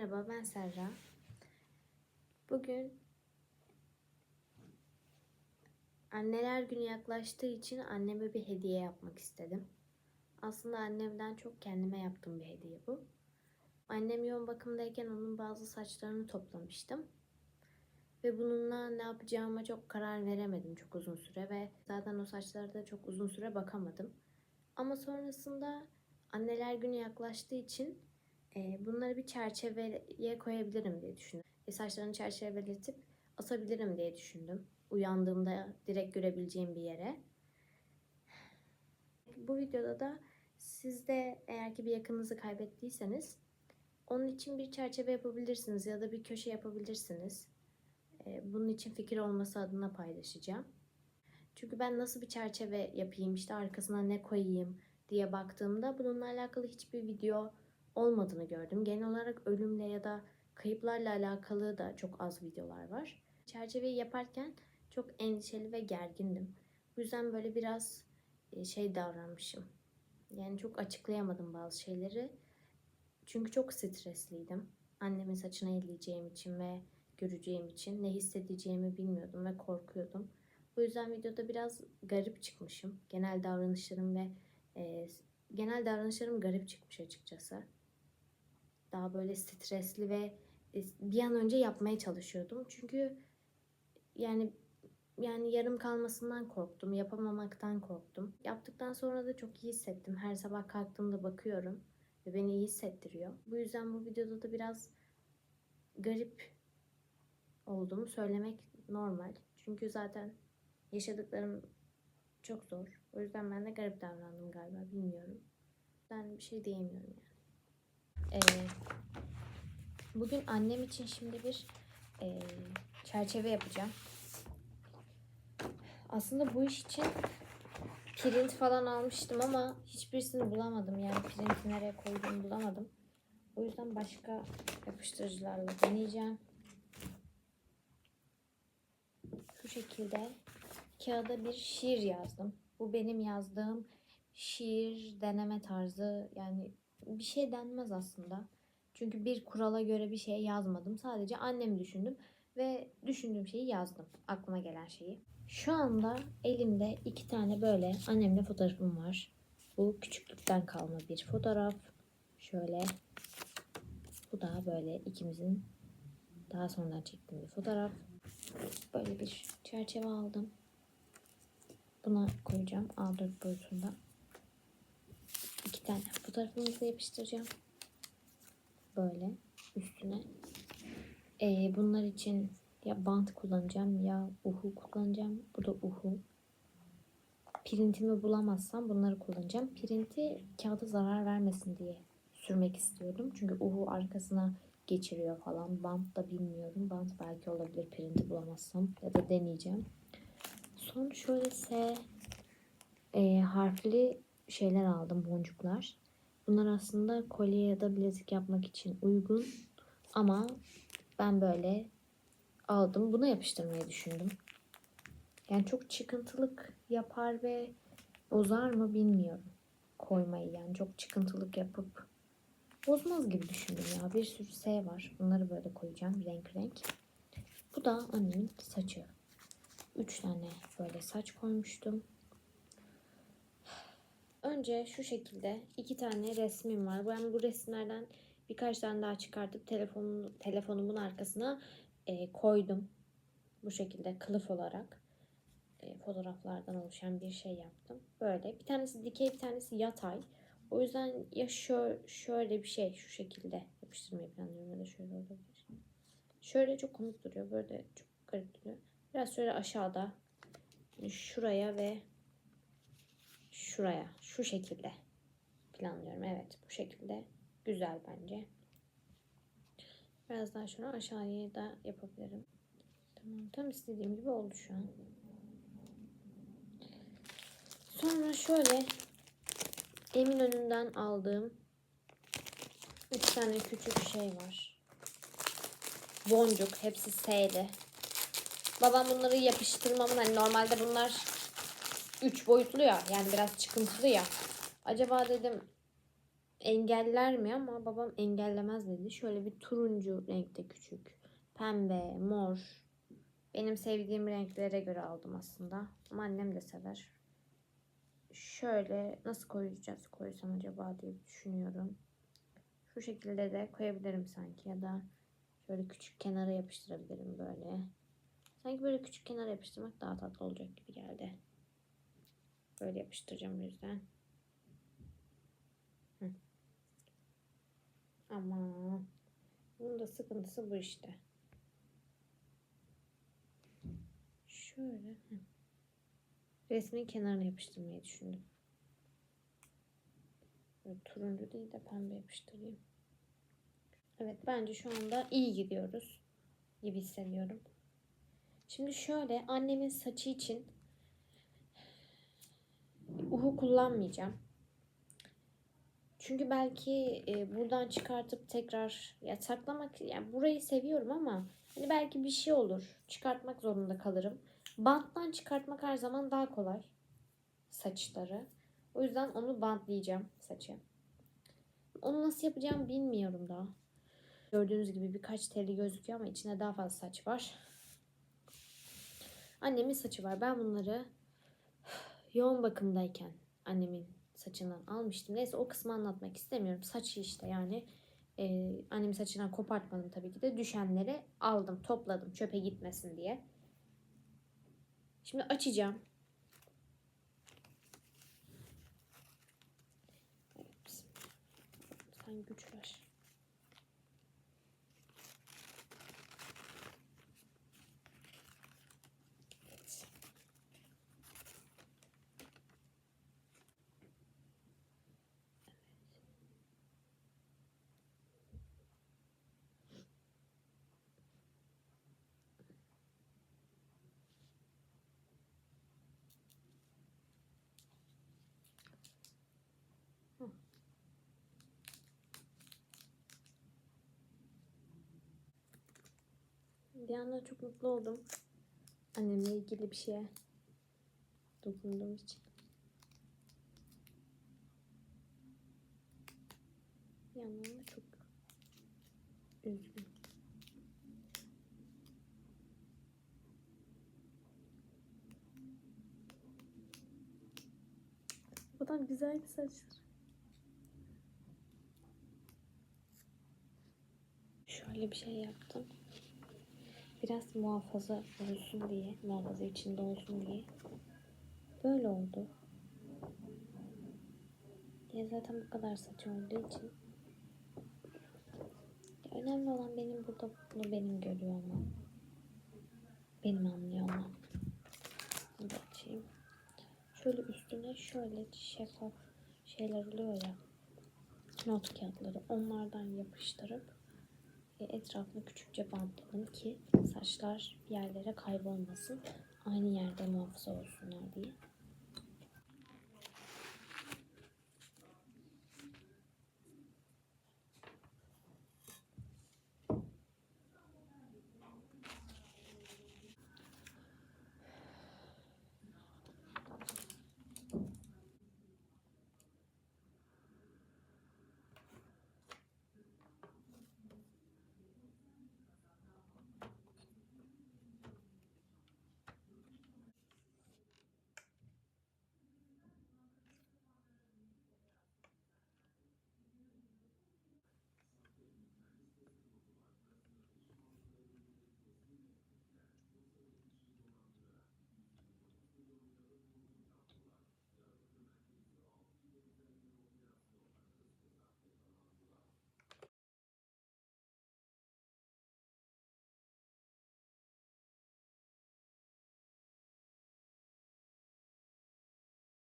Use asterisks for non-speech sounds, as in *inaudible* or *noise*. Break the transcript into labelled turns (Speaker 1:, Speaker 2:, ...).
Speaker 1: Merhaba ben Serra. Bugün Anneler Günü yaklaştığı için anneme bir hediye yapmak istedim. Aslında annemden çok kendime yaptığım bir hediye bu. Annem yoğun bakımdayken onun bazı saçlarını toplamıştım. Ve bununla ne yapacağıma çok karar veremedim çok uzun süre ve zaten o saçlara da çok uzun süre bakamadım. Ama sonrasında Anneler Günü yaklaştığı için bunları bir çerçeveye koyabilirim diye düşündüm. E, saçlarını çerçeveletip asabilirim diye düşündüm. Uyandığımda direkt görebileceğim bir yere. Bu videoda da siz de eğer ki bir yakınınızı kaybettiyseniz onun için bir çerçeve yapabilirsiniz ya da bir köşe yapabilirsiniz. Bunun için fikir olması adına paylaşacağım. Çünkü ben nasıl bir çerçeve yapayım, işte arkasına ne koyayım diye baktığımda bununla alakalı hiçbir video olmadığını gördüm. Genel olarak ölümle ya da kayıplarla alakalı da çok az videolar var. Çerçeveyi yaparken çok endişeli ve gergindim. Bu yüzden böyle biraz e, şey davranmışım. Yani çok açıklayamadım bazı şeyleri. Çünkü çok stresliydim. Annemin saçını elleyeceğim için ve göreceğim için ne hissedeceğimi bilmiyordum ve korkuyordum. Bu yüzden videoda biraz garip çıkmışım. Genel davranışlarım ve e, genel davranışlarım garip çıkmış açıkçası. Daha böyle stresli ve e, bir an önce yapmaya çalışıyordum. Çünkü yani yani yarım kalmasından korktum, yapamamaktan korktum. Yaptıktan sonra da çok iyi hissettim. Her sabah kalktığımda bakıyorum ve beni iyi hissettiriyor. Bu yüzden bu videoda da biraz garip olduğumu söylemek normal. Çünkü zaten yaşadıklarım çok zor. O yüzden ben de garip davrandım galiba. Bilmiyorum. Ben bir şey diyemiyorum yani. Ee, bugün annem için şimdi bir e, çerçeve yapacağım. Aslında bu iş için print falan almıştım ama hiçbirisini bulamadım. Yani printi nereye koyduğumu bulamadım. O yüzden başka yapıştırıcılarla deneyeceğim. Şu şekilde kağıda bir şiir yazdım. Bu benim yazdığım şiir deneme tarzı yani bir şey denmez aslında. Çünkü bir kurala göre bir şey yazmadım. Sadece annemi düşündüm ve düşündüğüm şeyi yazdım. Aklıma gelen şeyi. Şu anda elimde iki tane böyle annemle fotoğrafım var. Bu küçüklükten kalma bir fotoğraf. Şöyle. Bu da böyle ikimizin daha sonradan çektiğim bir fotoğraf. Böyle bir çerçeve aldım. Buna koyacağım A4 boyutunda. İki tane fotoğrafımızı yapıştıracağım. Böyle üstüne. Ee, bunlar için ya bant kullanacağım ya uhu kullanacağım. Bu da uhu. Printimi bulamazsam bunları kullanacağım. Printi kağıda zarar vermesin diye sürmek istiyordum. Çünkü uhu arkasına geçiriyor falan. Bant da bilmiyorum. Bant belki olabilir printi bulamazsam. Ya da deneyeceğim. Son şöyle S e, harfli şeyler aldım boncuklar. Bunlar aslında kolye ya da bilezik yapmak için uygun. Ama ben böyle aldım. Buna yapıştırmayı düşündüm. Yani çok çıkıntılık yapar ve bozar mı bilmiyorum. Koymayı yani çok çıkıntılık yapıp bozmaz gibi düşündüm ya. Bir sürü S var. Bunları böyle koyacağım renk renk. Bu da annemin saçı. Üç tane böyle saç koymuştum. Önce şu şekilde iki tane resmim var. Ben bu resimlerden birkaç tane daha çıkartıp telefonun, telefonumun arkasına e, koydum. Bu şekilde kılıf olarak e, fotoğraflardan oluşan bir şey yaptım. Böyle bir tanesi dikey bir tanesi yatay. O yüzden ya şöyle, şöyle bir şey şu şekilde yapıştırmayı planlıyorum ya da şöyle olabilir. Şöyle çok komik duruyor. Böyle çok garip duruyor. Biraz şöyle aşağıda şuraya ve şuraya şu şekilde planlıyorum. Evet bu şekilde güzel bence. Biraz daha şunu aşağıya da yapabilirim. Tamam tam istediğim gibi oldu şu an. Sonra şöyle emin önünden aldığım üç tane küçük şey var. Boncuk hepsi S'li. Babam bunları yapıştırmamın hani normalde bunlar 3 boyutlu ya yani biraz çıkıntılı ya. Acaba dedim engeller mi ama babam engellemez dedi. Şöyle bir turuncu renkte küçük. Pembe, mor. Benim sevdiğim renklere göre aldım aslında. Ama annem de sever. Şöyle nasıl koyacağız koysam acaba diye düşünüyorum. Şu şekilde de koyabilirim sanki ya da şöyle küçük kenara yapıştırabilirim böyle. Sanki böyle küçük kenara yapıştırmak daha tatlı olacak gibi geldi. Böyle yapıştıracağım o yüzden. Hı. Ama bunun da sıkıntısı bu işte. Şöyle. hı. Resmin kenarına yapıştırmayı düşündüm. Böyle turuncu değil de pembe yapıştırayım. Evet bence şu anda iyi gidiyoruz gibi hissediyorum. Şimdi şöyle annemin saçı için uhu kullanmayacağım. Çünkü belki e, buradan çıkartıp tekrar ya saklamak yani burayı seviyorum ama hani belki bir şey olur. Çıkartmak zorunda kalırım. Banttan çıkartmak her zaman daha kolay saçları. O yüzden onu bantlayacağım saçı. Onu nasıl yapacağım bilmiyorum daha. Gördüğünüz gibi birkaç teli gözüküyor ama içinde daha fazla saç var. Annemin saçı var. Ben bunları *sighs* yoğun bakımdayken annemin saçından almıştım. Neyse o kısmı anlatmak istemiyorum. Saçı işte yani e, annemin saçından kopartmadım tabii ki de. Düşenleri aldım, topladım çöpe gitmesin diye. Şimdi açacağım. Sen güç ver. Evet. Bir anda çok mutlu oldum. Annemle ilgili bir şeye dokunduğum için. Bir yandan da çok üzgün. Bu kadar güzel bir saçlar. Şöyle bir şey yaptım biraz muhafaza olsun diye, muhafaza içinde olsun diye böyle oldu. Ya zaten bu kadar saç olduğu için ya önemli olan benim burada bunu benim görüyor olmam. Benim anlıyor olmam. Bunu. Şöyle üstüne şöyle şeffaf şeyler oluyor ya. Not kağıtları onlardan yapıştırıp etrafını küçükçe bantladım ki saçlar yerlere kaybolmasın. Aynı yerde muhafaza olsunlar diye.